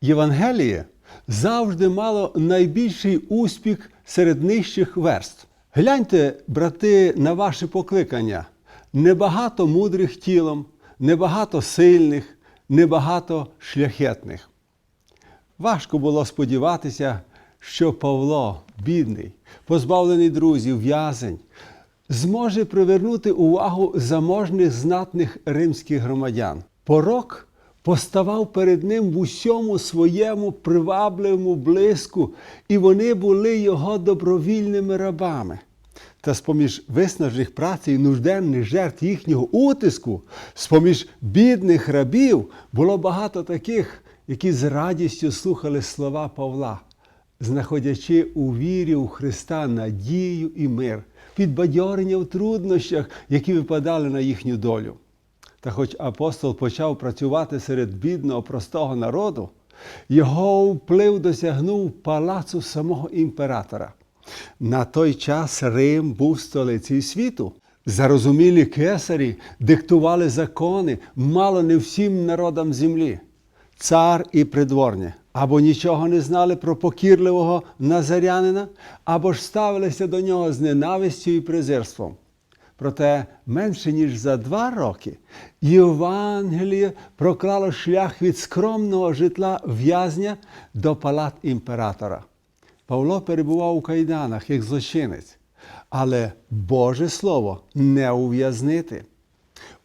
Євангеліє завжди мало найбільший успіх серед нижчих верств. Гляньте, брати, на ваше покликання: небагато мудрих тілом, небагато сильних, небагато шляхетних. Важко було сподіватися, що Павло, бідний, позбавлений друзів, в'язень, зможе привернути увагу заможних знатних римських громадян. Порок поставав перед ним в усьому своєму привабливому блиску, і вони були його добровільними рабами. Та з-поміж виснажених праці і нужденних жертв їхнього утиску, з-поміж бідних рабів, було багато таких, які з радістю слухали слова Павла, знаходячи у вірі у Христа надію і мир, підбадьорення в труднощах, які випадали на їхню долю. Та хоч апостол почав працювати серед бідного простого народу, його вплив досягнув палацу самого імператора. На той час Рим був столицею світу. Зарозумілі кесарі диктували закони мало не всім народам землі. Цар і придворні або нічого не знали про покірливого назарянина, або ж ставилися до нього з ненавистю і презирством. Проте менше ніж за два роки Євангеліє проклало шлях від скромного житла в'язня до палат імператора. Павло перебував у кайданах як злочинець, але Боже Слово не ув'язнити.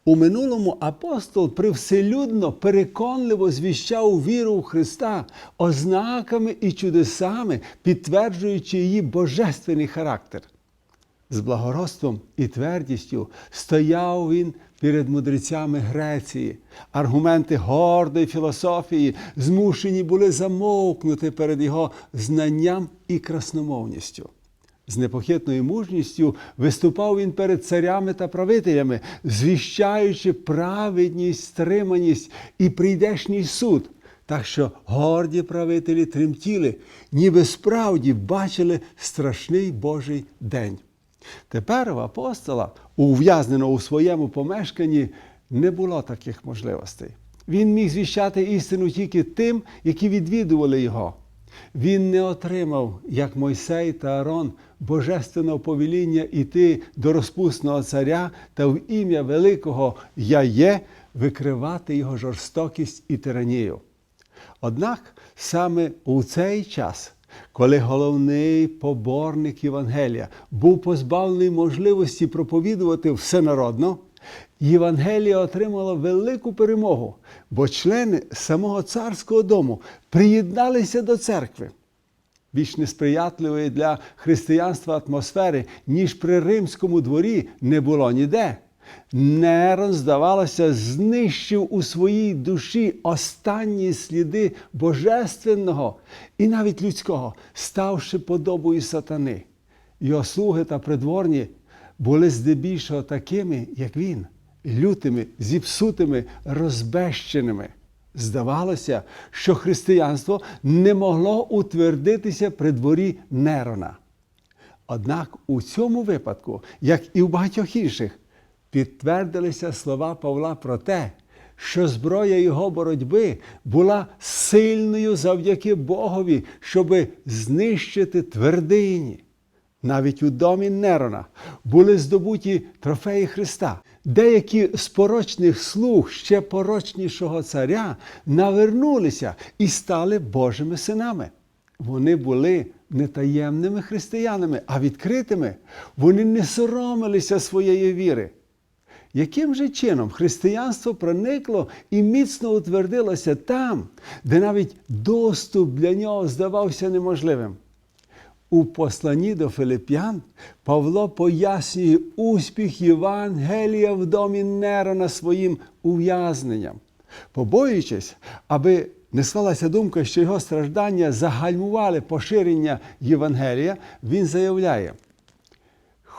У минулому апостол привселюдно переконливо звіщав віру в Христа ознаками і чудесами, підтверджуючи її божественний характер. З благородством і твердістю стояв він перед мудрецями Греції. Аргументи гордої філософії змушені були замовкнути перед його знанням і красномовністю. З непохитною мужністю виступав він перед царями та правителями, звіщаючи праведність, стриманість і прийдешній суд. Так що горді правителі тремтіли, ніби справді бачили страшний Божий день. Тепер в апостола, ув'язненого у своєму помешканні, не було таких можливостей. Він міг звіщати істину тільки тим, які відвідували його. Він не отримав, як Мойсей та Арон, божественного повеління іти до розпусного царя та в ім'я великого Я є викривати його жорстокість і тиранію. Однак саме у цей час, коли головний поборник Євангелія був позбавлений можливості проповідувати всенародно, Євангелія отримала велику перемогу, бо члени самого царського дому приєдналися до церкви. Більш несприятливої для християнства атмосфери, ніж при римському дворі, не було ніде. Нерон, здавалося, знищив у своїй душі останні сліди божественного і навіть людського, ставши подобою сатани. Його слуги та придворні були здебільшого такими, як він, лютими, зіпсутими, розбещеними. Здавалося, що християнство не могло утвердитися при дворі Нерона. Однак у цьому випадку, як і в багатьох інших, підтвердилися слова Павла про те, що зброя його боротьби була сильною завдяки Богові, щоби знищити твердині. Навіть у домі Нерона були здобуті трофеї Христа. Деякі з порочних слуг ще порочнішого царя навернулися і стали Божими синами. Вони були не таємними християнами, а відкритими. Вони не соромилися своєї віри. Яким же чином християнство проникло і міцно утвердилося там, де навіть доступ для нього здавався неможливим? У посланні до Филип'ян Павло пояснює успіх Євангелія в домі Нерона своїм ув'язненням, побоюючись, аби не склалася думка, що його страждання загальмували поширення Євангелія, він заявляє.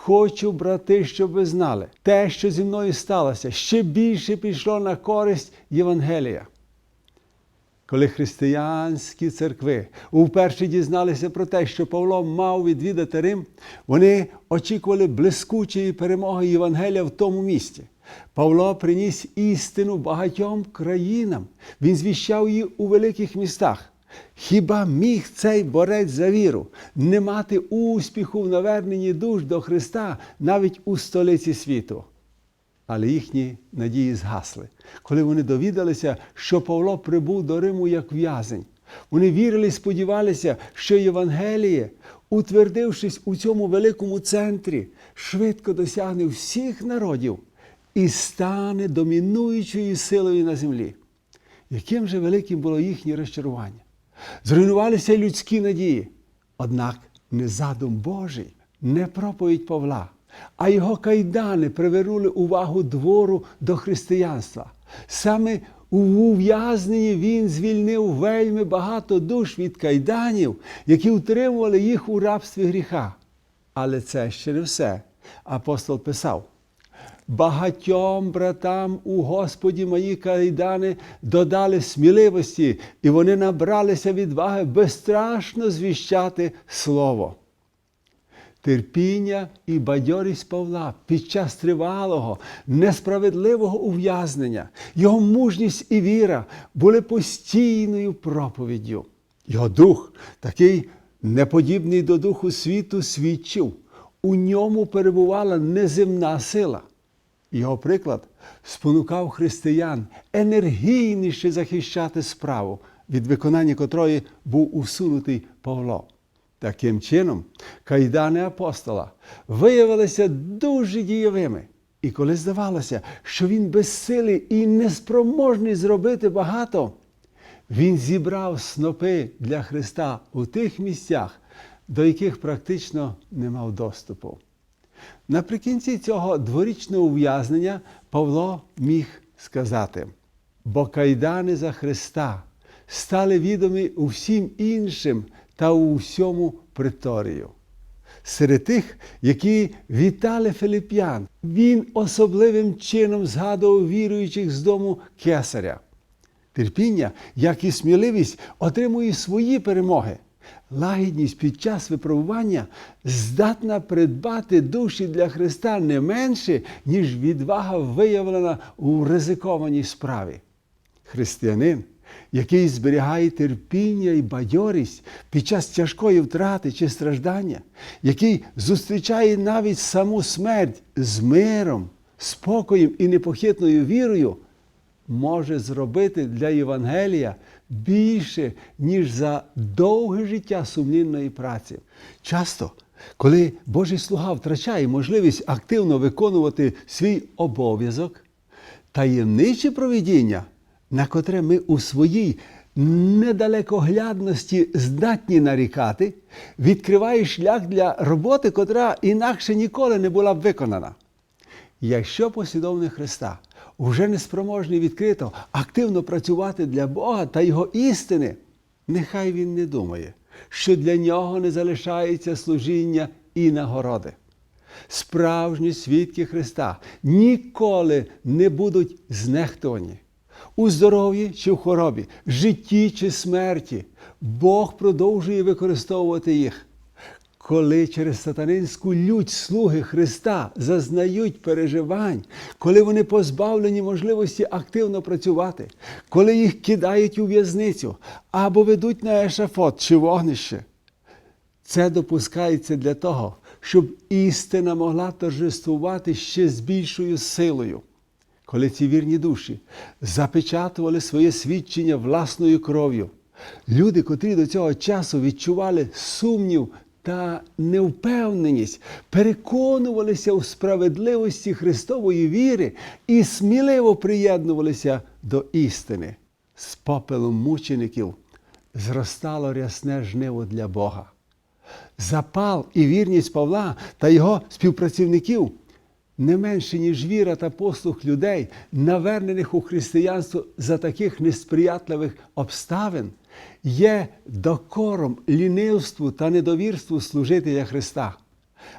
Хочу, брати, щоб ви знали, те, що зі мною сталося, ще більше пішло на користь Євангелія. Коли християнські церкви вперше дізналися про те, що Павло мав відвідати Рим, вони очікували блискучої перемоги Євангелія в тому місті. Павло приніс істину багатьом країнам. Він звіщав її у великих містах. Хіба міг цей борець за віру не мати успіху в наверненні душ до Христа навіть у столиці світу? Але їхні надії згасли, коли вони довідалися, що Павло прибув до Риму як в'язень. Вони вірили і сподівалися, що Євангеліє, утвердившись у цьому великому центрі, швидко досягне всіх народів і стане домінуючою силою на землі. Яким же великим було їхнє розчарування? Зруйнувалися людські надії. Однак не задум Божий, не проповідь Павла, а його кайдани привернули увагу двору до християнства. Саме у ув'язненні він звільнив вельми багато душ від кайданів, які утримували їх у рабстві гріха. Але це ще не все. Апостол писав. Багатьом братам у Господі мої кайдани додали сміливості, і вони набралися відваги безстрашно звіщати Слово. Терпіння і бадьорість Павла під час тривалого, несправедливого ув'язнення, його мужність і віра були постійною проповіддю. Його дух, такий неподібний до духу світу, свідчив, у ньому перебувала неземна сила. Його приклад спонукав християн енергійніше захищати справу, від виконання котрої був усунутий Павло. Таким чином, кайдани апостола виявилися дуже дієвими. І коли здавалося, що він безсилий і неспроможний зробити багато, він зібрав снопи для Христа у тих місцях, до яких практично не мав доступу. Наприкінці цього дворічного ув'язнення Павло міг сказати: бо кайдани за Христа стали відомі усім іншим та у всьому приторію. Серед тих, які вітали филип'ян, він особливим чином згадував віруючих з дому кесаря. Терпіння, як і сміливість, отримує свої перемоги. Лагідність під час випробування здатна придбати душі для Христа не менше, ніж відвага виявлена у ризикованій справі. Християнин, який зберігає терпіння і бадьорість під час тяжкої втрати чи страждання, який зустрічає навіть саму смерть з миром, спокоєм і непохитною вірою, може зробити для Євангелія більше, ніж за довге життя сумнівної праці. Часто, коли Божий слуга втрачає можливість активно виконувати свій обов'язок, таємниче провідіння, на котре ми у своїй недалекоглядності здатні нарікати, відкриває шлях для роботи, котра інакше ніколи не була б виконана. Якщо послідовник Христа вже не спроможний відкрито активно працювати для Бога та Його істини, нехай він не думає, що для нього не залишається служіння і нагороди. Справжні свідки Христа ніколи не будуть знехтовані. У здоров'ї чи в хворобі, житті чи смерті Бог продовжує використовувати їх. Коли через сатанинську лють слуги Христа зазнають переживань, коли вони позбавлені можливості активно працювати, коли їх кидають у в'язницю або ведуть на ешафот чи вогнище, це допускається для того, щоб істина могла торжествувати ще з більшою силою. Коли ці вірні душі запечатували своє свідчення власною кров'ю, люди, котрі до цього часу відчували сумнів та невпевненість, переконувалися у справедливості Христової віри і сміливо приєднувалися до істини. З попелом мучеників зростало рясне жниво для Бога. Запал і вірність Павла та його співпрацівників не менше, ніж віра та послух людей, навернених у християнство за таких несприятливих обставин, є докором лінивству та недовірству служителя Христа.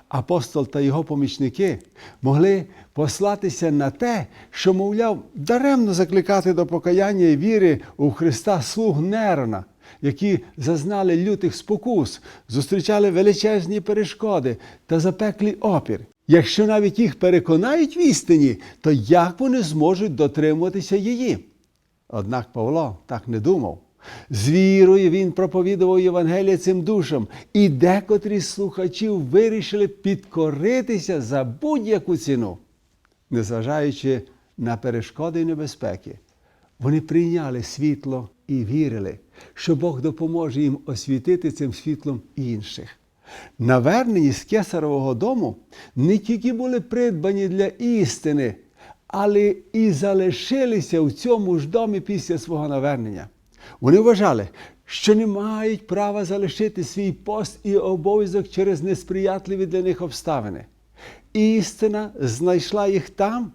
Апостол та його помічники могли послатися на те, що, мовляв, даремно закликати до покаяння і віри у Христа слуг Нерона, які зазнали лютих спокус, зустрічали величезні перешкоди та запеклий опір. Якщо навіть їх переконають в істині, то як вони зможуть дотримуватися її? Однак Павло так не думав. З вірою він проповідував Євангелія цим душам, і декотрі з слухачів вирішили підкоритися за будь-яку ціну, незважаючи на перешкоди і небезпеки. Вони прийняли світло і вірили, що Бог допоможе їм освітити цим світлом інших. Навернені з кесарового дому не тільки були придбані для істини, але і залишилися в цьому ж домі після свого навернення. Вони вважали, що не мають права залишити свій пост і обов'язок через несприятливі для них обставини. Істина знайшла їх там,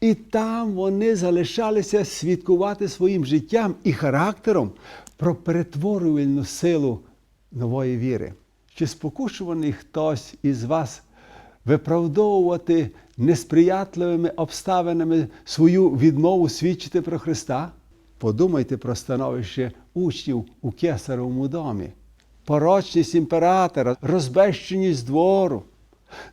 і там вони залишалися свідкувати своїм життям і характером про перетворювальну силу нової віри. Чи спокушуваний хтось із вас виправдовувати несприятливими обставинами свою відмову свідчити про Христа? Подумайте про становище учнів у кесаровому домі, порочність імператора, розбещеність двору.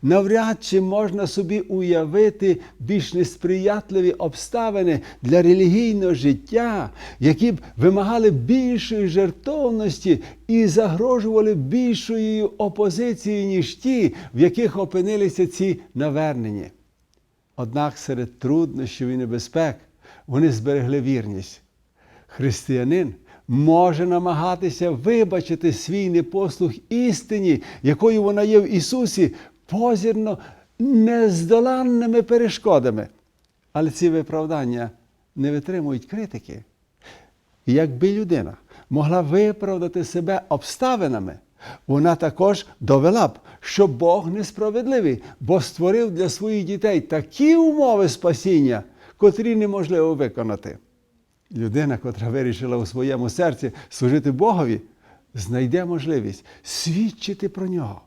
Навряд чи можна собі уявити більш несприятливі обставини для релігійного життя, які б вимагали більшої жертовності і загрожували більшою опозицією, ніж ті, в яких опинилися ці навернені. Однак серед труднощів і небезпек вони зберегли вірність. Християнин може намагатися вибачити свій непослух істині, якою вона є в Ісусі, позірно нездоланними перешкодами. Але ці виправдання не витримують критики. Якби людина могла виправдати себе обставинами, вона також довела б, що Бог несправедливий, бо створив для своїх дітей такі умови спасіння, котрі неможливо виконати. Людина, котра вирішила у своєму серці служити Богові, знайде можливість свідчити про нього.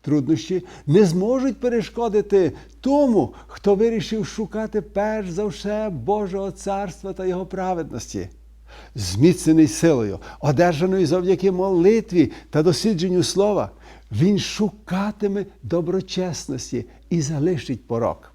Труднощі не зможуть перешкодити тому, хто вирішив шукати перш за все Божого царства та Його праведності. Зміцнений силою, одержаною завдяки молитві та дослідженню слова, він шукатиме доброчесності і залишить порок.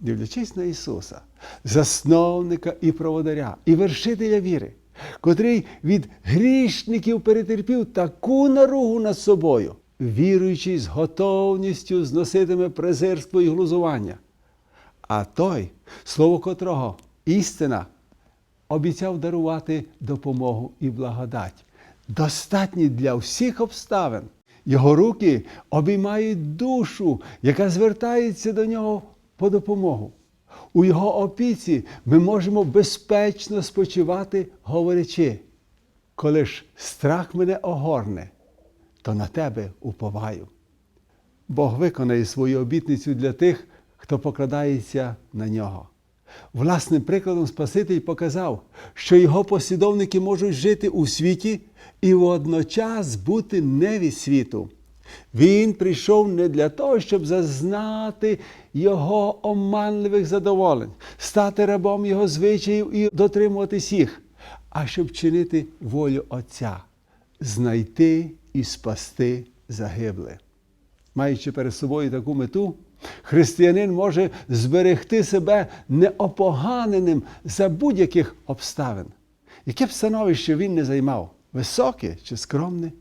Дивлячись на Ісуса, засновника і проводаря, і вершителя віри, котрий від грішників перетерпів таку наругу над собою, віруючий з готовністю зноситиме презирство і глузування. А той, слово котрого істина, обіцяв дарувати допомогу і благодать, достатні для всіх обставин. Його руки обіймають душу, яка звертається до нього по допомогу. У його опіці ми можемо безпечно спочивати, говорячи, коли ж страх мене огорне, то на тебе уповаю. Бог виконає свою обітницю для тих, хто покладається на нього. Власним прикладом Спаситель показав, що його послідовники можуть жити у світі і водночас бути не від світу. Він прийшов не для того, щоб зазнати його оманливих задоволень, стати рабом його звичаїв і дотримуватись їх, а щоб чинити волю Отця, знайти і спасти загибле. Маючи перед собою таку мету, християнин може зберегти себе неопоганеним за будь-яких обставин. Яке б становище він не займав, високе чи скромне,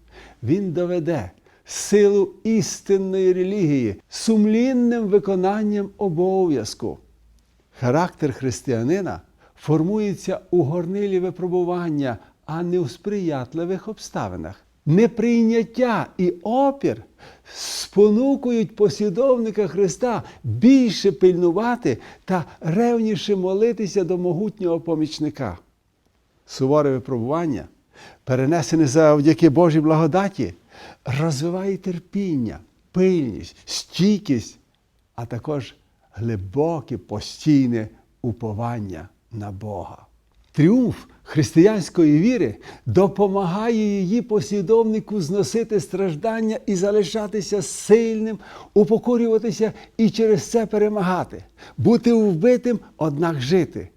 він доведе силу істинної релігії сумлінним виконанням обов'язку. Характер християнина формується у горнилі випробування, а не у сприятливих обставинах. Неприйняття і опір спонукують послідовника Христа більше пильнувати та ревніше молитися до могутнього помічника. Суворе випробування, перенесене завдяки Божій благодаті, розвиває терпіння, пильність, стійкість, а також глибоке постійне уповання на Бога. Тріумф християнської віри допомагає її послідовнику зносити страждання і залишатися сильним, упокорюватися і через це перемагати, бути вбитим, однак жити,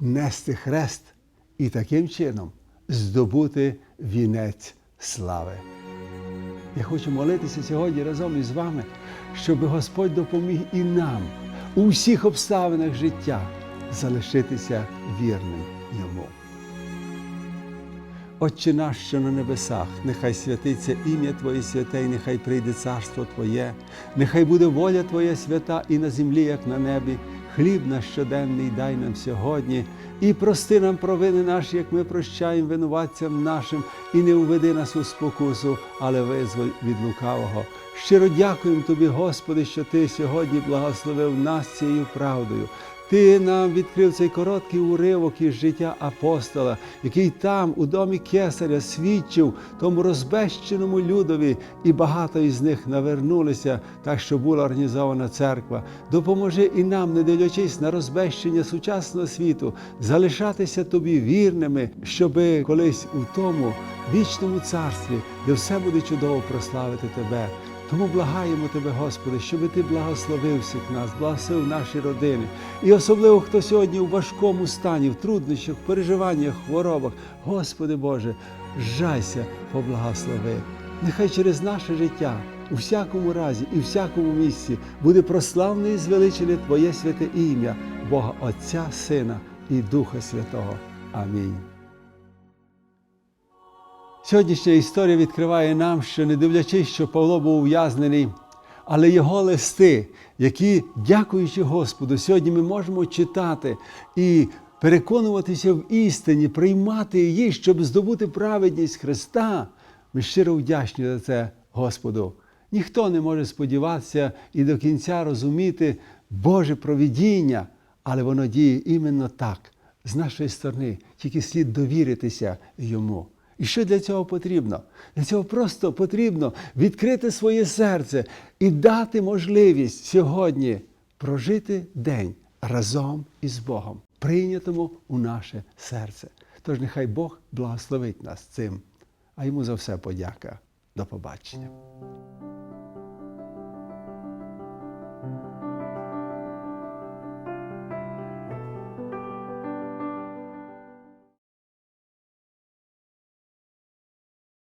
нести хрест і таким чином здобути вінець слави. Я хочу молитися сьогодні разом із вами, щоб Господь допоміг і нам у всіх обставинах життя залишитися вірним йому. Отче наш, що на небесах, нехай святиться ім'я Твоє святе, і нехай прийде царство Твоє, нехай буде воля Твоя свята і на землі, як на небі. Хліб наш щоденний дай нам сьогодні, і прости нам провини наші, як ми прощаємо винуватцям нашим, і не уведи нас у спокусу, але визволь від лукавого. Щиро дякуємо Тобі, Господи, що Ти сьогодні благословив нас цією правдою. Ти нам відкрив цей короткий уривок із життя апостола, який там, у домі кесаря, свідчив тому розбещеному людові, і багато із них навернулися, так що була організована церква. Допоможи і нам, не дивлячись на розбещення сучасного світу, залишатися тобі вірними, щоби колись у тому вічному царстві, де все буде чудово прославити тебе. Тому благаємо Тебе, Господи, щоб Ти благословив всіх нас, благословив наші родини. І особливо, хто сьогодні у важкому стані, в труднощах, в переживаннях, хворобах. Господи Боже, жайся, поблагослови. Нехай через наше життя у всякому разі і всякому місці буде прославне і звеличене Твоє святе ім'я, Бога Отця, Сина і Духа Святого. Амінь. Сьогоднішня історія відкриває нам, що не дивлячись, що Павло був ув'язнений, але його листи, які, дякуючи Господу, сьогодні ми можемо читати і переконуватися в істині, приймати її, щоб здобути праведність Христа. Ми щиро вдячні за це Господу. Ніхто не може сподіватися і до кінця розуміти Боже провідіння, але воно діє іменно так, з нашої сторони, тільки слід довіритися йому. І що для цього потрібно? Для цього просто потрібно відкрити своє серце і дати можливість сьогодні прожити день разом із Богом, прийнятому у наше серце. Тож нехай Бог благословить нас цим, а йому за все подяка. До побачення.